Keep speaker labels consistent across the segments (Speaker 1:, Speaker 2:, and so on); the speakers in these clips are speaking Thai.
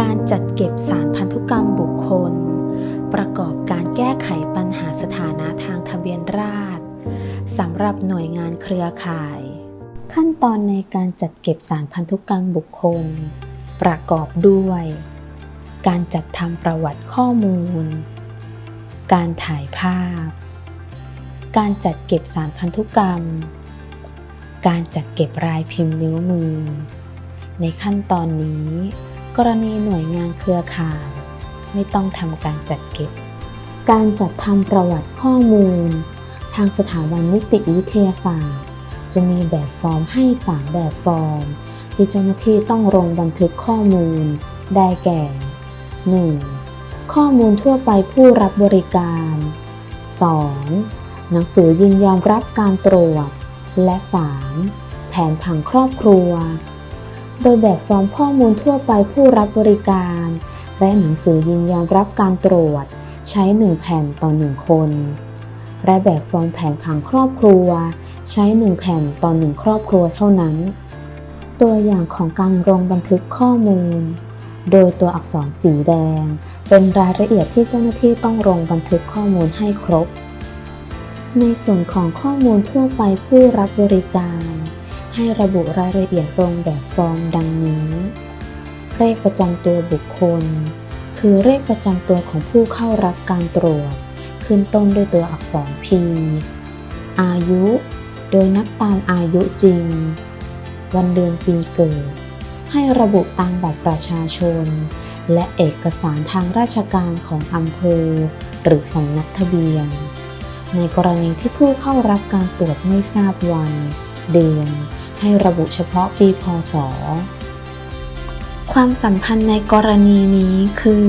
Speaker 1: การจัดเก็บสารพันธุกรรมบุคคล ประกอบการแก้ไขปัญหาสถานะทางทะเบียนราษฎรสำหรับหน่วยงานเครือข่าย ขั้นตอนในการจัดเก็บสารพันธุกรรมบุคคล ประกอบด้วย การจัดทำประวัติข้อมูล การถ่ายภาพ การจัดเก็บสารพันธุกรรม การจัดเก็บรายพิมพ์นิ้วมือ ในขั้นตอนนี้ กรณีหน่วยงานเครือข่าย ไม่ต้องทำการจัดเก็บ การจัดทำประวัติข้อมูล ทางสถาบันนิติวิทยาศาสตร์ จะมีแบบฟอร์มให้ 3 แบบฟอร์ม ที่เจ้าหน้าที่ต้องลงบันทึกข้อมูล ได้แก่ 1. ข้อมูลทั่วไปผู้รับบริการ 2. หนังสือยินยอมรับการตรวจ และ 3. แผนผังครอบครัว โดยแบบฟอร์มข้อมูลทั่วไปผู้รับบริการ และหนังสือยินยอมรับการตรวจ ใช้ 1 แผ่นต่อ 1 คน และแบบฟอร์มแผนผังครอบครัว ใช้ 1 แผ่นต่อ 1 ครอบครัวเท่านั้น ตัวอย่างของการลงบันทึกข้อมูล โดยตัวอักษรสีแดง เป็นรายละเอียดที่เจ้าหน้าที่ต้องลงบันทึกข้อมูลให้ครบ ในส่วนของข้อมูลทั่วไปผู้รับบริการ ให้ระบุรายละเอียดลงแบบฟอร์มดังนี้ เลขประจำตัวบุคคล คือเลขประจำตัวของผู้เข้ารับการตรวจ ขึ้นต้นด้วยตัวอักษร P อายุ โดยนับตามอายุจริง วันเดือนปีเกิด ให้ระบุตามบัตรประชาชน และเอกสารทางราชการของอำเภอ หรือสำนักทะเบียน ในกรณีที่ผู้เข้ารับการตรวจไม่ทราบวัน เดือน ให้ระบุเฉพาะปีพศ ความสัมพันธ์ในกรณีนี้คือ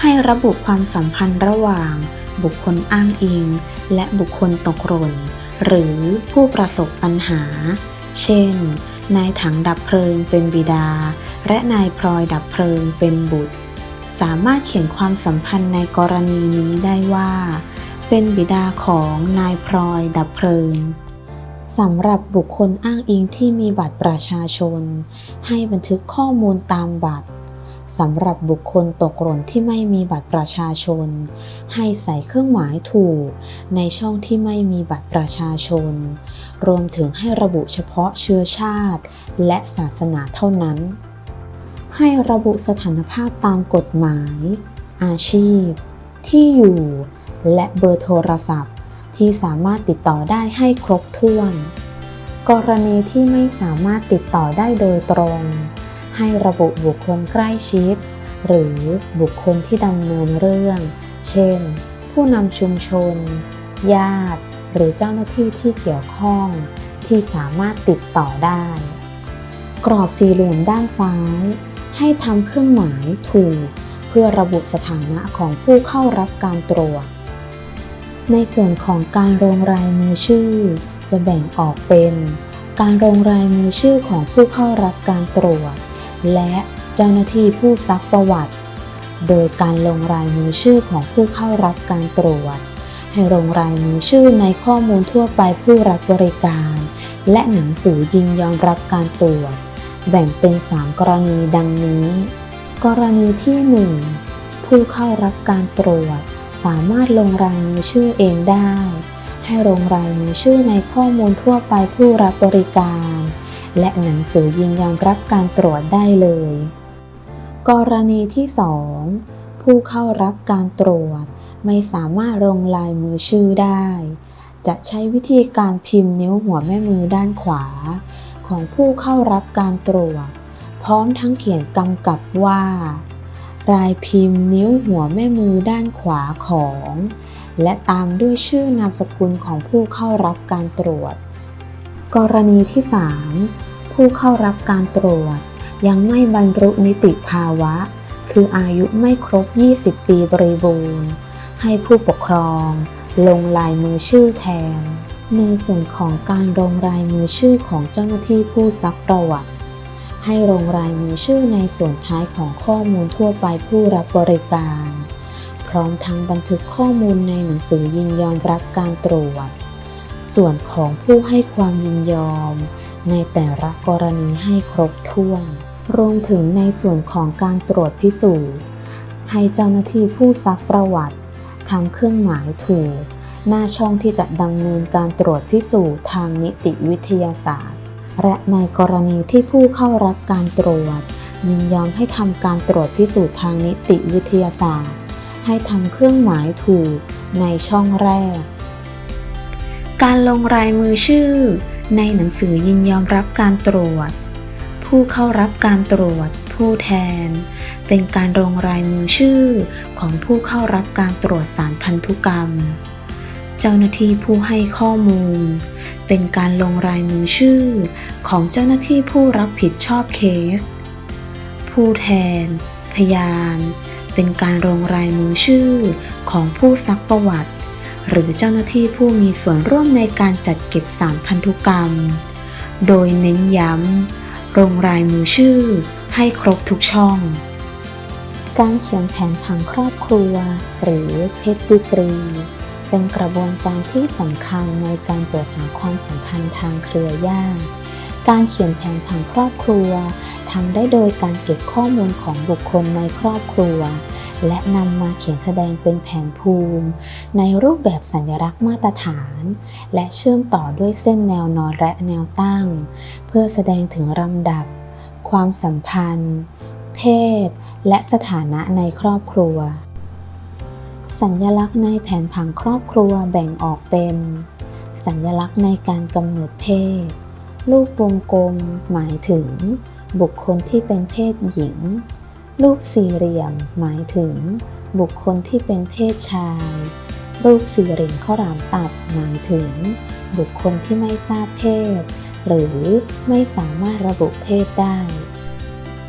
Speaker 1: ให้ระบุความสัมพันธ์ระหว่าง บุคคลอ้างอิง และบุคคลตกหล่น หรือผู้ประสบปัญหา เช่น นายถังดับเพลิงเป็นบิดา และนายพลอยดับเพลิงเป็นบุตร สามารถเขียนความสัมพันธ์ในกรณีนี้ได้ว่า เป็นบิดาของนายพลอยดับเพลิง สำหรับบุคคลอ้างอิงที่มีบัตรประชาชน ให้บันทึกข้อมูลตามบัตรสำหรับบุคคลตกหล่นที่ไม่มีบัตรประชาชน ให้ใส่เครื่องหมายถูก ในช่องที่ไม่มีบัตรประชาชน รวมถึงให้ระบุเฉพาะเชื้อชาติ และศาสนาเท่านั้น ให้ระบุสถานภาพตามกฎหมาย อาชีพ ที่อยู่ และเบอร์โทรศัพท์ ที่สามารถติดต่อได้ให้ครบถ้วน กรณีที่ไม่สามารถติดต่อได้โดยตรง ให้ระบุบุคคลใกล้ชิด หรือบุคคลที่ดำเนินเรื่อง เช่น ผู้นำชุมชน ญาติ หรือเจ้าหน้าที่ที่เกี่ยวข้อง ที่สามารถติดต่อได้ กรอบสี่เหลี่ยมด้านซ้าย ให้ทำเครื่องหมายถูก เพื่อระบุสถานะของผู้เข้ารับการตรวจ ในส่วนของการลงรายมือชื่อ จะแบ่งออกเป็น การลงรายมือชื่อของผู้เข้ารับการตรวจ และเจ้าหน้าที่ผู้ซักประวัติ โดยการลงรายมือชื่อของผู้เข้ารับการตรวจ ให้ลงรายมือชื่อในข้อมูลทั่วไปผู้รับบริการ และหนังสือยินยอมรับการตรวจ แบ่งเป็น 3 กรณีดังนี้ กรณีที่ 1 ผู้เข้ารับการตรวจ สามารถลงรายมือชื่อเองได้ ให้ลงรายมือชื่อในข้อมูลทั่วไปผู้รับบริการ และหนังสือยินยอมรับการตรวจได้เลย กรณีที่ 2 ผู้เข้ารับการตรวจ ไม่สามารถลงลายมือชื่อได้ จะใช้วิธีการพิมพ์นิ้วหัวแม่มือด้านขวา ของผู้เข้ารับการตรวจ พร้อมทั้งเขียนกำกับว่า รายพิมพ์นิ้วหัวแม่มือด้านขวาของ และตามด้วยชื่อนามสกุลของผู้เข้ารับการตรวจ กรณีที่ 3 ผู้เข้ารับการตรวจ ยังไม่บรรลุนิติภาวะ คืออายุไม่ครบ 20 ปีบริบูรณ์ ให้ผู้ปกครอง ลงลายมือชื่อแทน ในส่วนของการลงลายมือชื่อของเจ้าหน้าที่ผู้ซักประวัติ ให้ลงลายมือชื่อในส่วนท้ายของข้อมูลทั่วไปผู้รับบริการ พร้อมทั้งบันทึกข้อมูลในหนังสือยินยอมรับการตรวจ ส่วนของผู้ให้ความยินยอม ในแต่ละกรณีให้ครบถ้วน รวมถึงในส่วนของการตรวจพิสูจน์ให้เจ้าหน้าที่ผู้ซักประวัติทำเครื่องหมายถูก หน้าช่องที่จะดำเนินการตรวจพิสูจน์ทางนิติวิทยาศาสตร์ และในกรณีที่ผู้เข้ารับการตรวจ ยินยอมให้ทำการตรวจพิสูจน์ทางนิติวิทยาศาสตร์ ให้ทำเครื่องหมายถูกในช่องแรก การลงรายมือชื่อ ในหนังสือยินยอมรับการตรวจ ผู้เข้ารับการตรวจ ผู้แทน เป็นการลงรายมือชื่อของผู้เข้ารับการตรวจสารพันธุกรรม เจ้าหน้าที่ผู้ให้ข้อมูล เป็นการลงรายมือชื่อของเจ้าหน้าที่ผู้รับผิดชอบเคส ผู้แทน พยาน เป็นการลงรายมือชื่อของผู้ซักประวัติ หรือเจ้าหน้าที่ผู้มีส่วนร่วมในการจัดเก็บสารพันธุกรรม โดยเน้นย้ำลงรายมือชื่อให้ครบทุกช่อง การเขียนแผนผังครอบครัว หรือเพดดิกรี เป็นกระบวนการที่สำคัญในการตรวจหาความสัมพันธ์ทางเครือญาติการเขียนแผนผังครอบครัวทำได้โดยการเก็บข้อมูลของบุคคลในครอบครัว และนำมาเขียนแสดงเป็นแผนภูมิ ในรูปแบบสัญลักษณ์มาตรฐาน และเชื่อมต่อด้วยเส้นแนวนอนและแนวตั้ง เพื่อแสดงถึงลำดับ ความสัมพันธ์ เพศ และสถานะในครอบครัว สัญลักษณ์ในแผนผังครอบครัวแบ่งออกเป็น สัญลักษณ์ในการกำหนดเพศ รูปวงกลมหมายถึง บุคคลที่เป็นเพศหญิง รูปสี่เหลี่ยม หมายถึง บุคคลที่เป็นเพศชาย รูปสี่เหลี่ยมข้าวหลามตัด หมายถึง บุคคลที่ไม่ทราบเพศ หรือไม่สามารถระบุเพศได้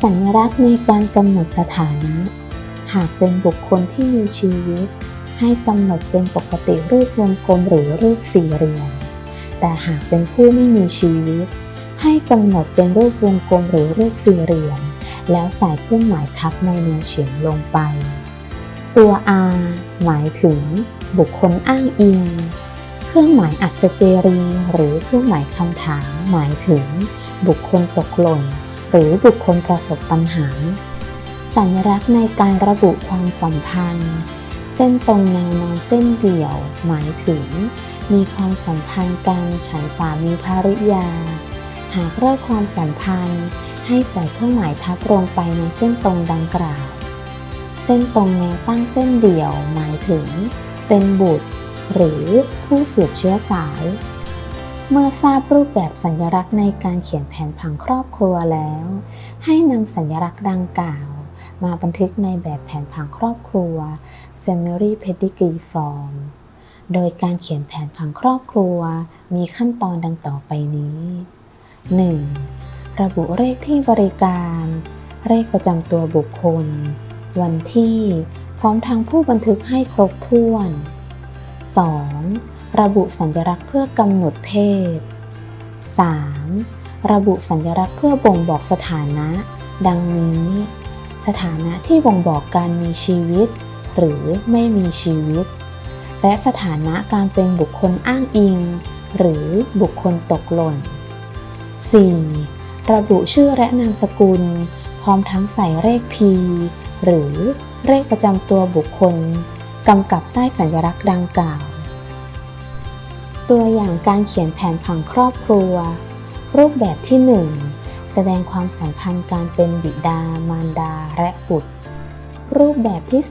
Speaker 1: สัญลักษณ์ในการกำหนดสถานะ หากเป็นบุคคลที่มีชีวิต ให้กำหนดเป็นปกติรูปวงกลมหรือรูปสี่เหลี่ยม แต่หากเป็นผู้ไม่มีชีวิต ให้กำหนดเป็นรูปวงกลมหรือรูปสี่เหลี่ยม แล้วใส่เครื่องหมายทับในแนวเฉียงลงไป ตัว R หมายถึง บุคคลอ้างอิง เครื่องหมายอัศเจรีหรือเครื่องหมายคำถาม หมายถึง บุคคลตกหล่น หรือบุคคลประสบปัญหา สัญลักษณ์ในการระบุความสัมพันธ์ เส้นตรงแนวนอนเส้นเดี่ยว หมายถึง มีความสัมพันธ์กันฉันสามีภริยา หากเลิกความสัมพันธ์ ให้ใส่เครื่องหมายทับลงไปในเส้นตรงดังกล่าว เส้นตรงแนวตั้งเส้นเดี่ยว หมายถึง เป็นบุตร หรือผู้สืบเชื้อสาย เมื่อทราบรูปแบบสัญลักษณ์ในการเขียนแผนผังครอบครัวแล้ว ให้นำสัญลักษณ์ดังกล่าว มาบันทึกในแบบแผนผังครอบครัว Family Pedigree Form โดยการเขียนแผนผังครอบครัว มีขั้นตอนดังต่อไปนี้ 1. ระบุเลขที่บริการ เลขประจำตัวบุคคล วันที่ พร้อมทางผู้บันทึกให้ครบถ้วน 2. ระบุสัญลักษณ์เพื่อกำหนดเพศ 3. ระบุสัญลักษณ์เพื่อบ่งบอกสถานะ ดังนี้ สถานะที่บ่งบอกการมีชีวิต หรือไม่มีชีวิต และสถานะการเป็นบุคคลอ้างอิง หรือบุคคลตกหล่น 4. ระบุชื่อและนามสกุล พร้อมทั้งใส่เลข P หรือเลขประจำตัวบุคคลกำกับใต้สัญลักษณ์ดังกล่าว ตัวอย่างการเขียนแผนผังครอบครัว รูปแบบที่ 1 แสดงความสัมพันธ์การเป็นบิดา มารดา และบุตร รูปแบบที่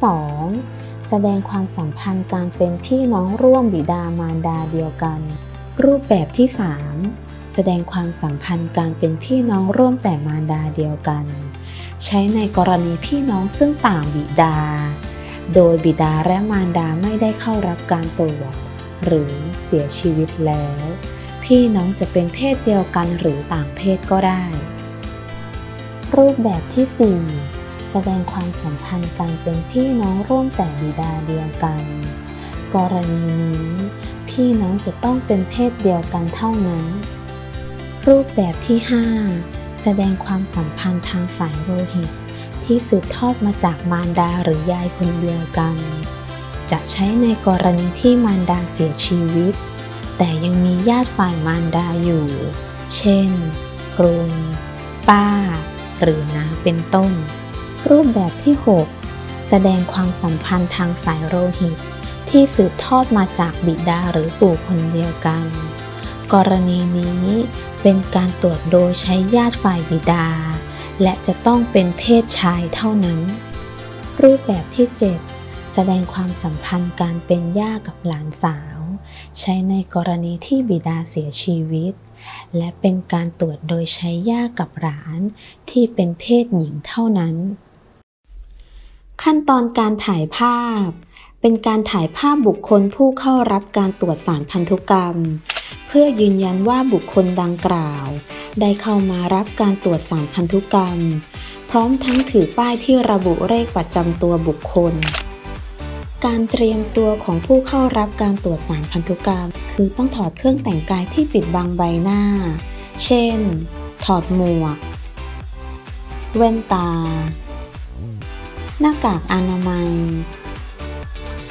Speaker 1: 2 แสดงความสัมพันธ์การเป็นพี่น้องร่วมบิดามารดาเดียวกัน รูปแบบที่ 3 แสดงความสัมพันธ์การเป็นพี่น้องร่วมแต่มารดาเดียวกัน ใช้ในกรณีพี่น้องซึ่งต่างบิดา โดยบิดาและมารดาไม่ได้เข้ารับการตรวจหรือเสียชีวิตแล้ว พี่น้องจะเป็นเพศเดียวกันหรือต่างเพศก็ได้ รูปแบบที่ 4 แสดงความสัมพันธ์การเป็นพี่น้องร่วมแต่บิดาเดียวกัน กรณีนี้พี่น้องจะต้องเป็นเพศเดียวกันเท่านั้น รูปแบบที่ 5 แสดงความสัมพันธ์ทางสายโลหิต ที่สืบทอดมาจากมารดาหรือยายคนเดียวกัน จะใช้ในกรณีที่มารดาเสียชีวิต แต่ยังมีญาติฝ่ายมารดาอยู่ เช่นลุงป้า หรือน้าเป็นต้น รูปแบบที่ 6 แสดงความสัมพันธ์ทางสายโลหิต ที่สืบทอดมาจากบิดาหรือปู่คนเดียวกัน กรณีนี้เป็นการตรวจโดยใช้ญาติฝ่ายบิดา และจะต้องเป็นเพศชายเท่านั้น รูปแบบที่ 7 แสดงความสัมพันธ์การเป็นย่ากับหลานสาว ใช้ในกรณีที่บิดาเสียชีวิต และเป็นการตรวจโดยใช้ย่ากับหลานที่เป็นเพศหญิงเท่านั้น ขั้นตอนการถ่ายภาพ เป็นการถ่ายภาพบุคคลผู้เข้ารับการตรวจสารพันธุกรรม เพื่อยืนยันว่าบุคคลดังกล่าว ได้เข้ามารับการตรวจสารพันธุกรรม พร้อมทั้งถือป้ายที่ระบุเลขประจำตัวบุคคล การเตรียมตัวของผู้เข้ารับการตรวจสารพันธุกรรม คือต้องถอดเครื่องแต่งกายที่ปิดบังใบหน้า เช่น ถอดหมวก แว่นตา หน้ากากอนามัย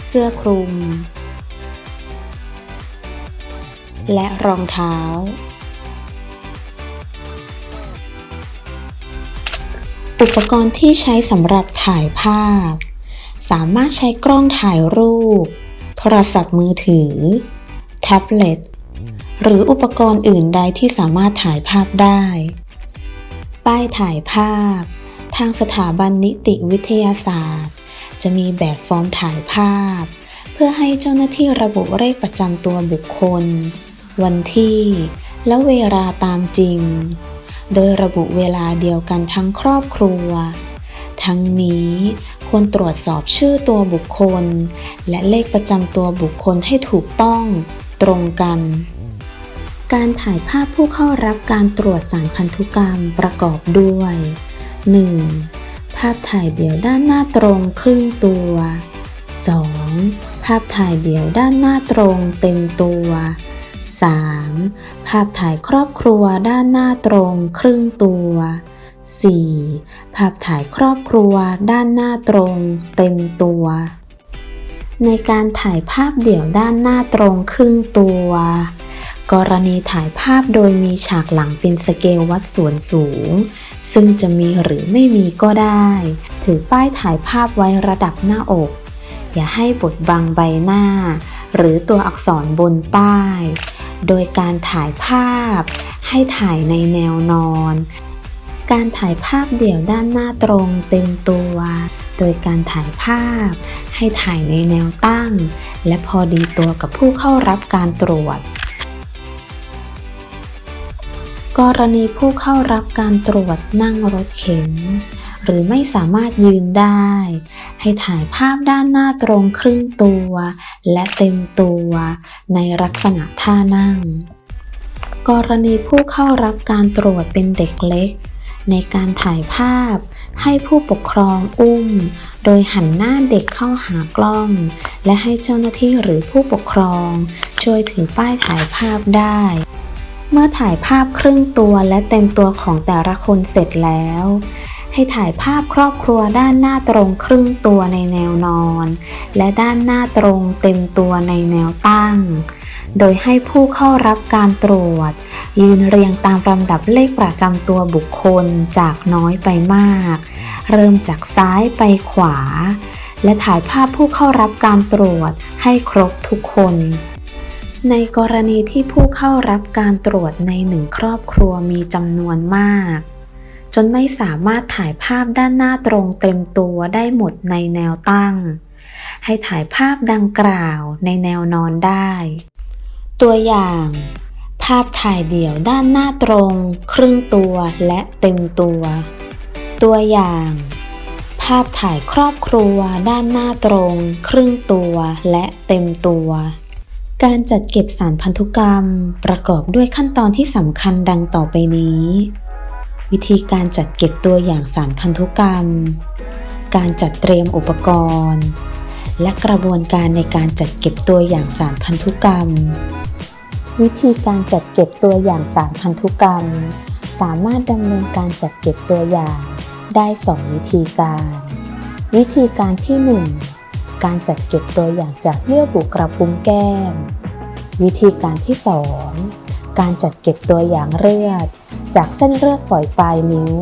Speaker 1: เสื้อคลุม และรองเท้า อุปกรณ์ที่ใช้สำหรับถ่ายภาพ สามารถใช้กล้องถ่ายรูป โทรศัพท์มือถือ แท็บเล็ต หรืออุปกรณ์อื่นใดที่สามารถถ่ายภาพได้ ป้ายถ่ายภาพ ทางสถาบันนิติวิทยาศาสตร์ จะมีแบบฟอร์มถ่ายภาพ เพื่อให้เจ้าหน้าที่ระบุเลขประจำตัวบุคคล วันที่ และเวลาตามจริง โดยระบุเวลาเดียวกันทั้งครอบครัว ทั้งนี้ ควรตรวจสอบชื่อตัวบุคคล และเลขประจำตัวบุคคลให้ถูกต้องตรงกัน การถ่ายภาพผู้เข้ารับการตรวจสารพันธุกรรมประกอบด้วย 1. ภาพถ่ายเดี่ยวด้านหน้าตรงครึ่งตัว 2. ภาพถ่ายเดี่ยวด้านหน้าตรงเต็มตัว 3. ภาพถ่ายครอบครัวด้านหน้าตรงครึ่งตัว 4. ภาพถ่ายครอบครัวด้านหน้าตรงเต็มตัว ในการถ่ายภาพเดี่ยวด้านหน้าตรงครึ่งตัว กรณีถ่ายภาพโดยมีฉากหลังเป็นสเกลวัดส่วนสูง ซึ่งจะมีหรือไม่มีก็ได้ ถือป้ายถ่ายภาพไว้ระดับหน้าอก อย่าให้บดบังใบหน้า หรือตัวอักษรบนป้าย โดยการถ่ายภาพ ให้ถ่ายในแนวนอน การถ่ายภาพเดี่ยวด้านหน้าตรงเต็มตัว โดยการถ่ายภาพ ให้ถ่ายในแนวตั้ง และพอดีตัวกับผู้เข้ารับการตรวจ กรณีผู้เข้ารับการตรวจนั่งรถเข็น หรือไม่สามารถยืนได้ ให้ถ่ายภาพด้านหน้าตรงครึ่งตัว และเต็มตัว ในลักษณะท่านั่งกรณีผู้เข้ารับการตรวจเป็นเด็กเล็ก ในการถ่ายภาพ ให้ผู้ปกครองอุ้ม โดยหันหน้าเด็กเข้าหากล้อง และให้เจ้าหน้าที่หรือผู้ปกครอง ช่วยถือป้ายถ่ายภาพได้ เมื่อถ่ายภาพครึ่งตัวและเต็มตัวของแต่ละคนเสร็จแล้ว ให้ถ่ายภาพครอบครัวด้านหน้าตรงครึ่งตัวในแนวนอน และด้านหน้าตรงเต็มตัวในแนวตั้ง โดยให้ผู้เข้ารับการตรวจ ยืนเรียงตามลำดับเลขประจำตัวบุคคลจากน้อยไปมาก เริ่มจากซ้ายไปขวา และถ่ายภาพผู้เข้ารับการตรวจให้ครบทุกคน ในกรณีที่ผู้เข้ารับการตรวจในหนึ่งครอบครัวมีจำนวนมาก จนไม่สามารถถ่ายภาพด้านหน้าตรงเต็มตัวได้หมดในแนวตั้งให้ถ่ายภาพดังกล่าวในแนวนอนได้ ตัวอย่าง ภาพถ่ายเดี่ยวด้านหน้าตรง ครึ่งตัวและเต็มตัว ตัวอย่าง ภาพถ่ายครอบครัวด้านหน้าตรง ครึ่งตัวและเต็มตัว การจัดเก็บสารพันธุกรรมประกอบด้วยขั้นตอนที่สำคัญดังต่อไปนี้ วิธีการจัดเก็บตัวอย่างสารพันธุกรรม การจัดเตรียมอุปกรณ์และกระบวนการในการจัดเก็บตัวอย่างสารพันธุกรรม วิธีการจัดเก็บตัวอย่างสารพันธุกรรม สามารถดำเนินการจัดเก็บตัวอย่างได้ 2 วิธีการ วิธีการที่ 1 การจัดเก็บตัวอย่างจากเยื่อบุกระพุ้งแก้ม วิธีการที่ 2 การจัดเก็บตัวอย่างเลือด จากเส้นเลือดฝอยปลายนิ้ว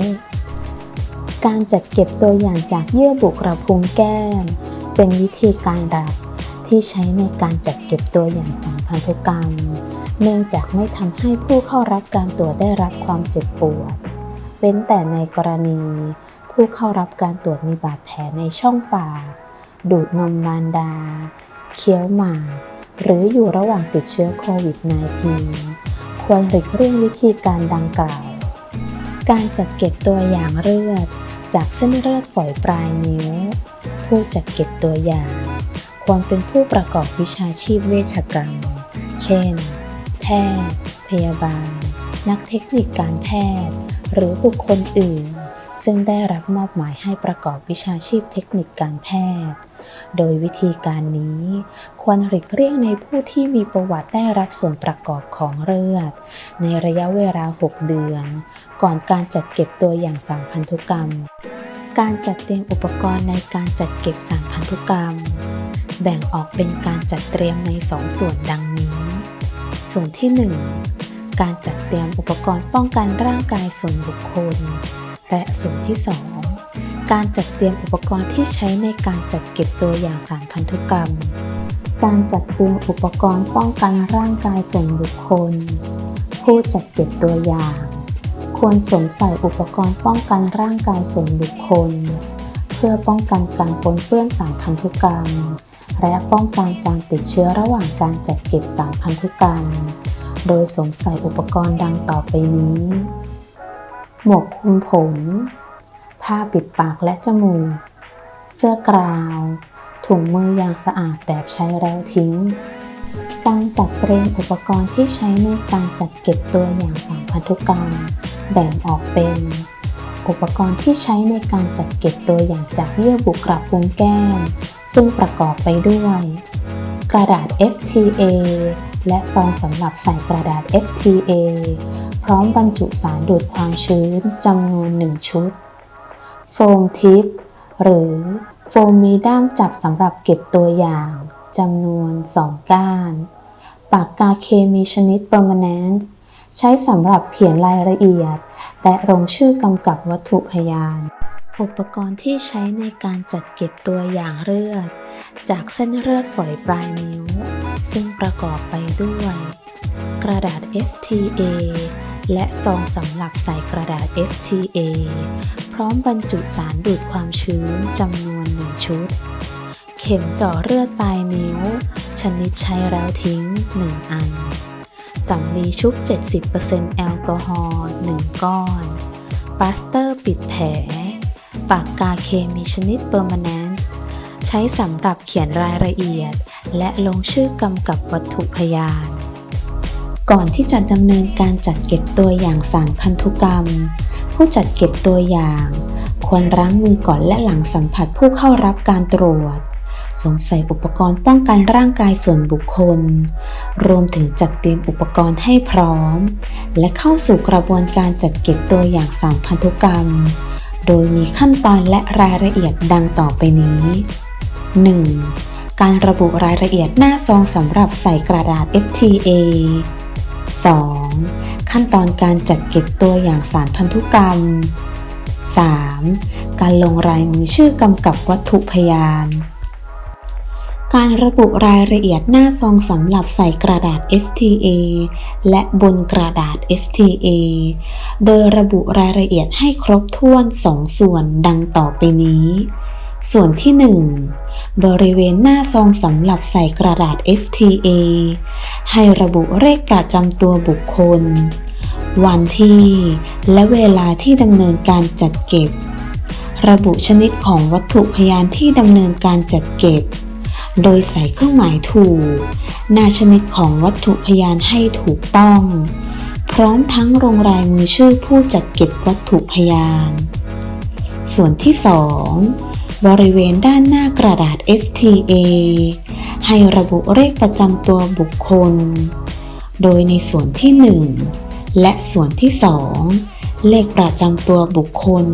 Speaker 1: การจัดเก็บตัวอย่างจากเยื่อบุกระพุ้งแก้ม เป็นวิธีการรับ ที่ใช้ในการจัดเก็บตัวอย่างสารพันธุกรรม เนื่องจากไม่ทำให้ผู้เข้ารับการตรวจได้รับความเจ็บปวด เว้นแต่ในกรณี ผู้เข้ารับการตรวจมีบาดแผลในช่องปาก ดูดนมมารดา เคี้ยวหมาก หรืออยู่ระหว่างติดเชื้อโควิด -19 ควรหลีกเลี่ยงวิธีการดังกล่าว การจัดเก็บตัวอย่างเลือด จากเส้นเลือดฝอยปลายนิ้ว ผู้จัดเก็บตัวอย่าง ควรเป็นผู้ประกอบวิชาชีพเวชกรรม เช่น แพทย์ พยาบาล นักเทคนิคการแพทย์ หรือบุคคลอื่น ซึ่งได้รับมอบหมายให้ประกอบวิชาชีพเทคนิคการแพทย์ โดยวิธีการนี้ ควรหลีกเลี่ยงในผู้ที่มีประวัติได้รับส่วนประกอบของเลือด ในระยะเวลา 6 เดือน ก่อนการจัดเก็บตัวอย่างสารพันธุกรรมการจัดเตรียมอุปกรณ์ในการจัดเก็บสารพันธุกรรม แบ่งออกเป็นการจัดเตรียมใน2ส่วนดังนี้ ส่วนที่ 1 การจัดเตรียมอุปกรณ์ป้องกันร่างกายส่วนบุคคล และส่วนที่ 2 การจัดเตรียมอุปกรณ์ที่ใช้ในการจัดเก็บตัวอย่างสารพันธุกรรม การจัดเตรียมอุปกรณ์ป้องกันร่างกายส่วนบุคคล ผู้จัดเก็บตัวอย่าง ควรสวมใส่อุปกรณ์ป้องกันร่างกายส่วนบุคคล เพื่อป้องกันการปนเปื้อนสารพันธุกรรม และป้องกันการติดเชื้อระหว่างการจัดเก็บสารพันธุกรรม โดยสวมใส่อุปกรณ์ดังต่อไปนี้ หมวกคลุมผม ผ้าปิดปากและจมูก เสื้อกราว ถุงมือยางสะอาดแบบใช้แล้วทิ้ง การจัดเตรียมอุปกรณ์ที่ใช้ในการจัดเก็บตัวอย่างสารพันธุกรรม แบ่งออกเป็น อุปกรณ์ที่ใช้ในการจัดเก็บตัวอย่างจากเยื่อบุกระพุ้งแก้ม ซึ่งประกอบไปด้วย กระดาษ FTA และซองสำหรับใส่กระดาษ FTA พร้อมบรรจุสารดูดความชื้นจำนวน 1 ชุด โฟมทิป หรือโฟมมีด้ามจับสำหรับเก็บตัวอย่างจำนวน 2 ก้าน ปากกาเคมีชนิด Permanent ใช้สำหรับเขียนรายละเอียด และลงชื่อกำกับวัตถุพยาน อุปกรณ์ที่ใช้ในการจัดเก็บตัวอย่างเลือด จากเส้นเลือดฝอยปลายนิ้ว ซึ่งประกอบไปด้วย กระดาษ FTA และซองสำหรับใส่กระดาษ FTA พร้อมบรรจุสารดูดความชื้นจำนวนหนึ่งชุด เข็มเจาะเลือดปลายนิ้ว ชนิดใช้แล้วทิ้ง 1 อันสำลีชุบ 70%แอลกอฮอล์1ก้อน ปลาสเตอร์ปิดแผล ปากกาเคมีชนิดเปอร์ม n น n t ใช้สำหรับเขียนรายละเอียด และลงชื่อกำกับวัตถุพยาน ก่อนที่จะดำเนินการจัดเก็บตัวอย่างสารพันธุกรรม ผู้จัดเก็บตัวอย่าง ควรล้างมือก่อนและหลังสัมผัสผู้เข้ารับการตรวจสวมใส่อุปกรณ์ป้องกันร่างกายส่วนบุคคล รวมถึงจัดเตรียมอุปกรณ์ให้พร้อม และเข้าสู่กระบวนการจัดเก็บตัวอย่างสารพันธุกรรม โดยมีขั้นตอนและรายละเอียดดังต่อไปนี้ 1. การระบุรายละเอียดหน้าซองสำหรับใส่กระดาษ FTA 2. ขั้นตอนการจัดเก็บตัวอย่างสารพันธุกรรม 3. การลงรายมือชื่อกำกับวัตถุพยาน การระบุรายละเอียดหน้าซองสำหรับใส่กระดาษ FTA และบนกระดาษ FTA โดยระบุรายละเอียดให้ครบถ้วน 2 ส่วนดังต่อไปนี้ ส่วนที่ 1 บริเวณหน้าซองสำหรับใส่กระดาษ FTA ให้ระบุเลขประจำตัวบุคคล วันที่และเวลาที่ดำเนินการจัดเก็บ ระบุชนิดของวัตถุพยานที่ดำเนินการจัดเก็บ โดยใส่เครื่องหมายถูกนาชนิดของวัตถุพยานให้ถูกต้อง พร้อมทั้งลงรายมือชื่อผู้จัดเก็บวัตถุพยาน ส่วนที่ 2 บริเวณด้านหน้ากระดาษ FTA ให้ระบุเลขประจำตัวบุคคล โดยในส่วนที่ 1 และส่วนที่ 2 เลขประจำตัวบุคคล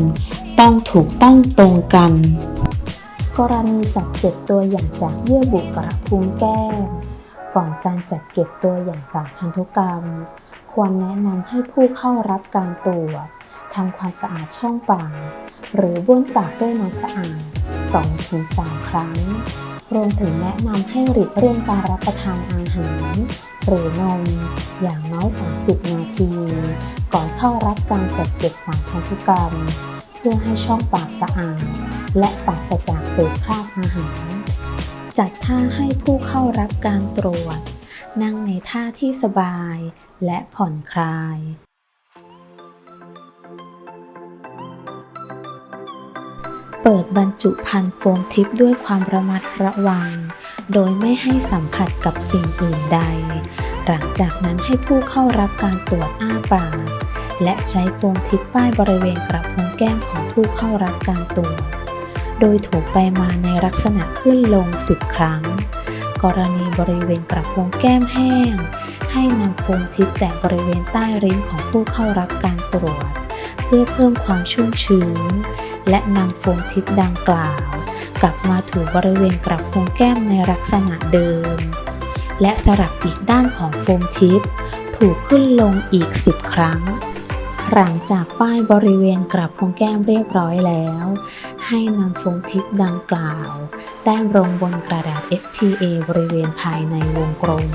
Speaker 1: ต้องถูกต้องตรงกัน กรณีจัดเก็บตัวอย่างจากเยื่อบุกระพุ้งแก้ม ก่อนการจัดเก็บตัวอย่างสารพันธุกรรม ควรแนะนำให้ผู้เข้ารับการตรวจทำความสะอาดช่องปากหรือบ้วนปากด้วยน้ำสะอาด 2-3 ครั้ง รวมถึงแนะนำให้หลีกเลี่ยงการรับประทานอาหาร หรือนมอย่างน้อย 30 นาที ก่อนเข้ารับการจัดเก็บสารพันธุกรรม พื่อให้ช่องปากสะอาด และปราศจากเศษคราบอาหาร จัดท่าให้ผู้เข้ารับการตรวจ นั่งในท่าที่สบายและผ่อนคลายเปิดบรรจุภัณฑ์โฟมทิปด้วยความระมัดระวัง โดยไม่ให้สัมผัสกับสิ่งอื่นใด หลังจากนั้นให้ผู้เข้ารับการตรวจอ้าปาก และใช้โฟมทิปป้ายบริเวณกระพุ้งแก้มของผู้เข้ารับการตรวจ โดยถูไปมาในลักษณะขึ้นลง 10 ครั้ง กรณีบริเวณกระพุ้งแก้มแห้ง ให้นำโฟมทิปแตะบริเวณใต้ลิ้นของผู้เข้ารับการตรวจ เพื่อเพิ่มความชุ่มชื้น และนำโฟมทิปดังกล่าว กลับมาถูบริเวณกระพุ้งแก้มในลักษณะเดิม และสลับอีกด้านของโฟมทิปถูกขึ้นลงอีก 10 ครั้ง หลังจากป้ายบริเวณกระพุ้งแก้มเรียบร้อยแล้ว ให้นำโฟมทิปดังกล่าว แต้มลงบนกระดาษ FTA บริเวณภายในวงกลม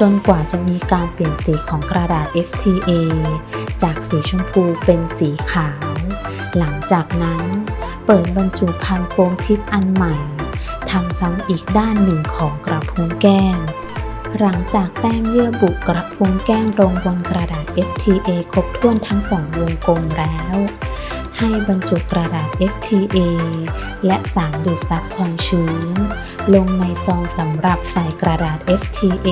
Speaker 1: จนกว่าจะมีการเปลี่ยนสีของกระดาษ FTA จากสีชมพูเป็นสีขาว หลังจากนั้น เปิดบรรจุภัณฑ์โฟมทิปอันใหม่ทำซ้ำอีกด้านหนึ่งของกระพุ้งแก้ม หลังจากแต้มเยื่อบุกระพุ้งแก้มลงบนกระดาษ FTA ครบถ้วนทั้งสองวงกลมแล้ว ให้บรรจุกระดาษ FTA และสารดูดซับความชื้น ลงในซองสำหรับใส่กระดาษ FTA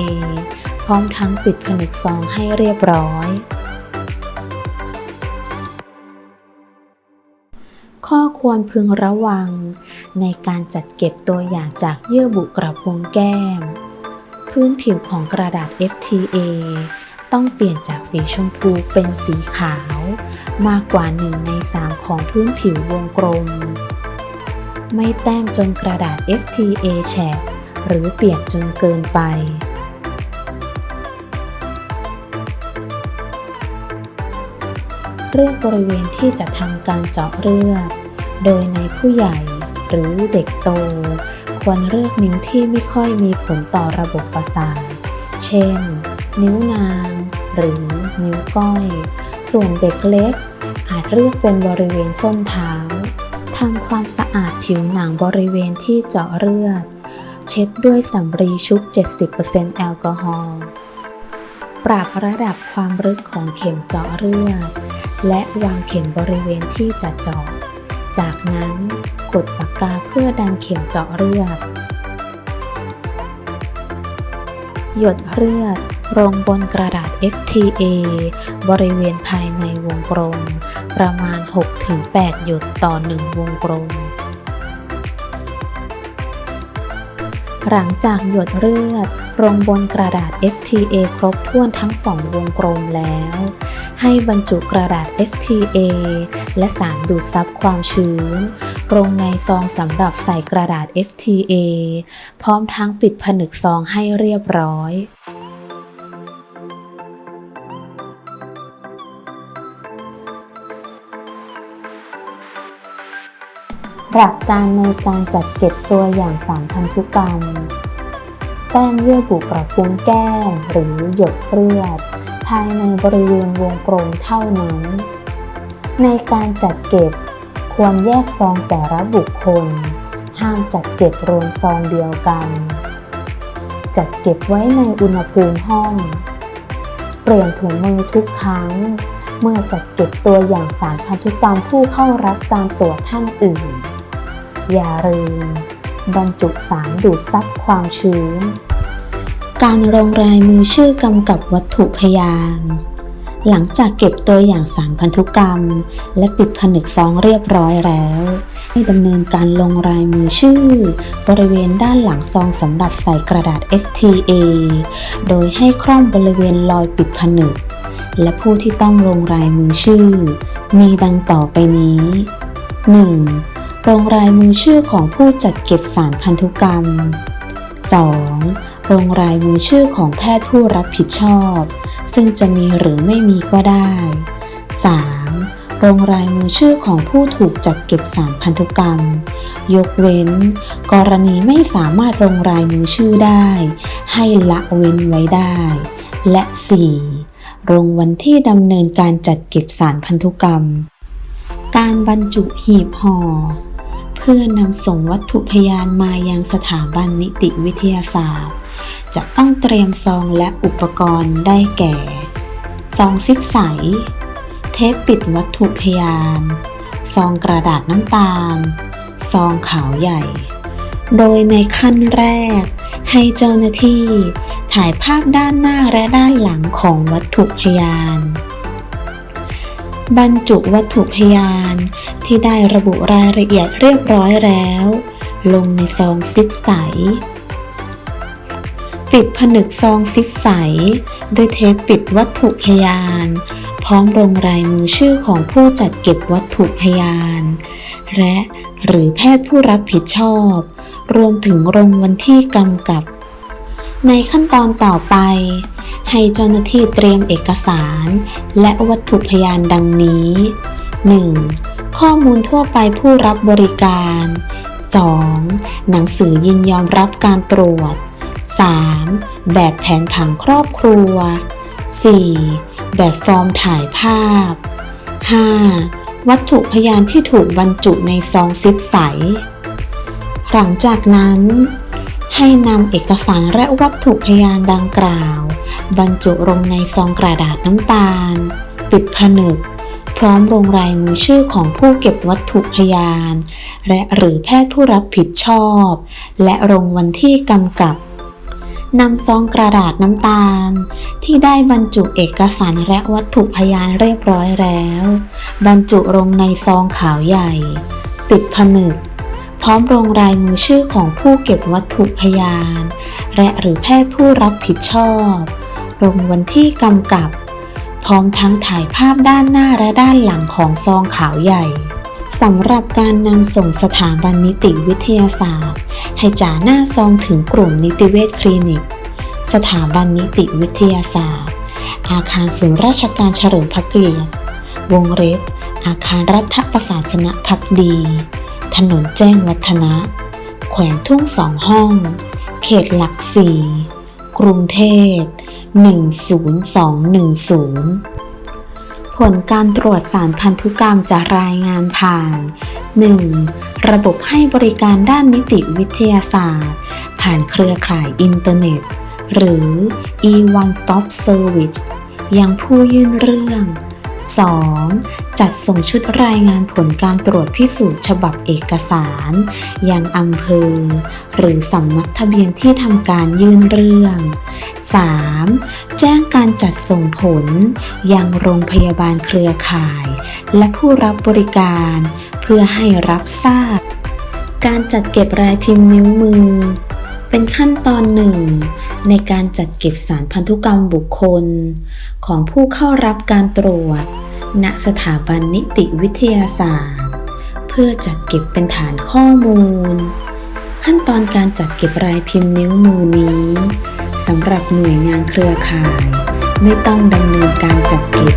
Speaker 1: พร้อมทั้งปิดผนึกซองให้เรียบร้อยข้อควรพึงระวัง ในการจัดเก็บตัวอย่างจากเยื่อบุกระพุ้งแก้ม พื้นผิวของกระดาษ FTA ต้องเปลี่ยนจากสีชมพูเป็นสีขาว มากกว่า1ใน3ของพื้นผิววงกลม ไม่แต้มจนกระดาษ FTA แฉะหรือเปียกจนเกินไปเลือกบริเวณที่จะทำการเจาะเลือด โดยในผู้ใหญ่หรือเด็กโต ควรเลือกนิ้วที่ไม่ค่อยมีผลต่อระบบประสาท เช่น นิ้วนาง หรือนิ้วก้อย ส่วนเด็กเล็ก อาจเลือกเป็นบริเวณส้นเท้าทำความสะอาดผิวหนังบริเวณที่เจาะเลือด เช็ดด้วยสำลีชุบ 70%แอลกอฮอล์ ปรับระดับความลึกของเข็มเจาะเลือด และวางเข็มบริเวณที่จะเจาะ จากนั้น ดปากกาเพื่อดันเข็มเจาะเลือด หยดเลือดลงบนกระดาษ FTA บริเวณภายในวงกลม ประมาณ 6-8 หยดต่อ 1 วงกลม หลังจากหยดเลือดลงบนกระดาษ FTA ครบถ้วนทั้งสองวงกลมแล้ว ให้บรรจุกระดาษ FTA และสารดูดซับความชื้นลงในซองสำหรับใส่กระดาษ FTA พร้อมทั้งปิดผนึกซองให้เรียบร้อยหลักการในการจัดเก็บตัวอย่างสารพันธุกรรมแต้มเยื่อบุกระพุ้งแก้มหรือหยดเลือด ภายในบริเวณวงกลมเท่านั้น ในการจัดเก็บควรแยกซองแต่ละบุคคล ห้ามจัดเก็บรวมซองเดียวกัน จัดเก็บไว้ในอุณหภูมิห้อง เปลี่ยนถุงมือทุกครั้ง เมื่อจัดเก็บตัวอย่างสารพันธุกรรมผู้เข้ารับการตรวจท่านอื่น อย่าลืมบรรจุสารดูดซับความชื้น การลงรายมือชื่อกำกับวัตถุพยาน หลังจากเก็บตัวอย่างสารพันธุกรรม และปิดผนึกซองเรียบร้อยแล้ว ให้ดำเนินการลงรายมือชื่อ บริเวณด้านหลังซองสำหรับใส่กระดาษ FTA โดยให้คร่อมบริเวณรอยปิดผนึก และผู้ที่ต้องลงรายมือชื่อ มีดังต่อไปนี้ 1. ลงรายมือชื่อของผู้จัดเก็บสารพันธุกรรม 2. ลงรายมือชื่อของแพทย์ผู้รับผิดชอบ ซึ่งจะมีหรือไม่มีก็ได้ 3. ลรงรายมือชื่อของผู้ถูกจัดเก็บสารพันธุกรรม ยกเว้น กรณีไม่สามารถลงรายมือชื่อได้ ให้ละเว้นไว้ได้ และ 4. ลงวันที่ดำเนินการจัดเก็บสารพันธุกรรม การบรรจุหีบห่อเพื่อนำส่งวัตถุพยานมายังสถาบันนิติวิทยาศาสตร์ จะต้องเตรียมซองและอุปกรณ์ได้แก่ ซองซิปใส เทปปิดวัตถุพยาน ซองกระดาษน้ำตาล ซองขาวใหญ่ โดยในขั้นแรก ให้เจ้าหน้าที่ถ่ายภาพด้านหน้าและด้านหลังของวัตถุพยาน บรรจุวัตถุพยานที่ได้ระบุรายละเอียดเรียบร้อยแล้ว ลงในซองซิปใส ปิดผนึกซองซิปใสด้วยเทปปิดวัตถุพยาน พร้อมลงรายมือชื่อของผู้จัดเก็บวัตถุพยาน และหรือแพทย์ผู้รับผิดชอบ รวมถึงลงวันที่กำกับ ในขั้นตอนต่อไป ให้เจ้าหน้าที่เตรียมเอกสาร และวัตถุพยานดังนี้ 1. ข้อมูลทั่วไปผู้รับบริการ 2. หนังสือยินยอมรับการตรวจ 3. แบบแผนผังครอบครัว 4. แบบฟอร์มถ่ายภาพ 5. วัตถุพยานที่ถูกบรรจุในซองซิปใส หลังจากนั้น ให้นำเอกสารและวัตถุพยานดังกล่าว บรรจุลงในซองกระดาษน้ำตาล ปิดผนึก พร้อมลงรายมือชื่อของผู้เก็บวัตถุพยาน และหรือแพทย์ผู้รับผิดชอบ และลงวันที่กำกับ นำซองกระดาษน้ำตาล ที่ได้บรรจุเอกสารและวัตถุพยานเรียบร้อยแล้ว บรรจุลงในซองขาวใหญ่ ปิดผนึก พร้อมลงรายมือชื่อของผู้เก็บวัตถุพยาน และหรือแพทย์ผู้รับผิดชอบลงวันที่กำกับ พร้อมทั้งถ่ายภาพด้านหน้าและด้านหลังของซองขาวใหญ่ สำหรับการนำส่งสถาบันนิติวิทยาศาสตร์ ให้จ่าหน้าซองถึงกลุ่มนิติเวชคลินิก สถาบันนิติวิทยาศาสตร์ อาคารศูนย์ราชการเฉลิมพระเกียรติวงเล็บ อาคารรัฐประศาสนพักดี ถนนแจ้งวัฒนะ แขวงทุ่งสองห้อง เขตหลักสี่กรุงเทพ 10210 ผลการตรวจสารพันธุกรรมจะรายงานผ่าน 1. ระบบให้บริการด้านนิติวิทยาศาสตร์ ผ่านเครือข่ายอินเทอร์เน็ต หรือ e-one stop service ยังผู้ยื่นเรื่อง 2. จัดส่งชุดรายงานผลการตรวจพิสูจน์ฉบับเอกสาร ยังอำเภอ หรือสำนักทะเบียนที่ทำการยื่นเรื่อง 3. แจ้งการจัดส่งผล ยังโรงพยาบาลเครือข่าย และผู้รับบริการ เพื่อให้รับทราบ การจัดเก็บรายพิมพ์นิ้วมือ เป็นขั้นตอนหนึ่ง ในการจัดเก็บสารพันธุกรรมบุคคล ของผู้เข้ารับการตรวจ ณสถาบันนิติวิทยาศาสตร์ เพื่อจัดเก็บเป็นฐานข้อมูล ขั้นตอนการจัดเก็บรายพิมพ์นิ้วมือนี้สำหรับหน่วยงานเครือข่าย ไม่ต้องดำเนินการจัดเก็บ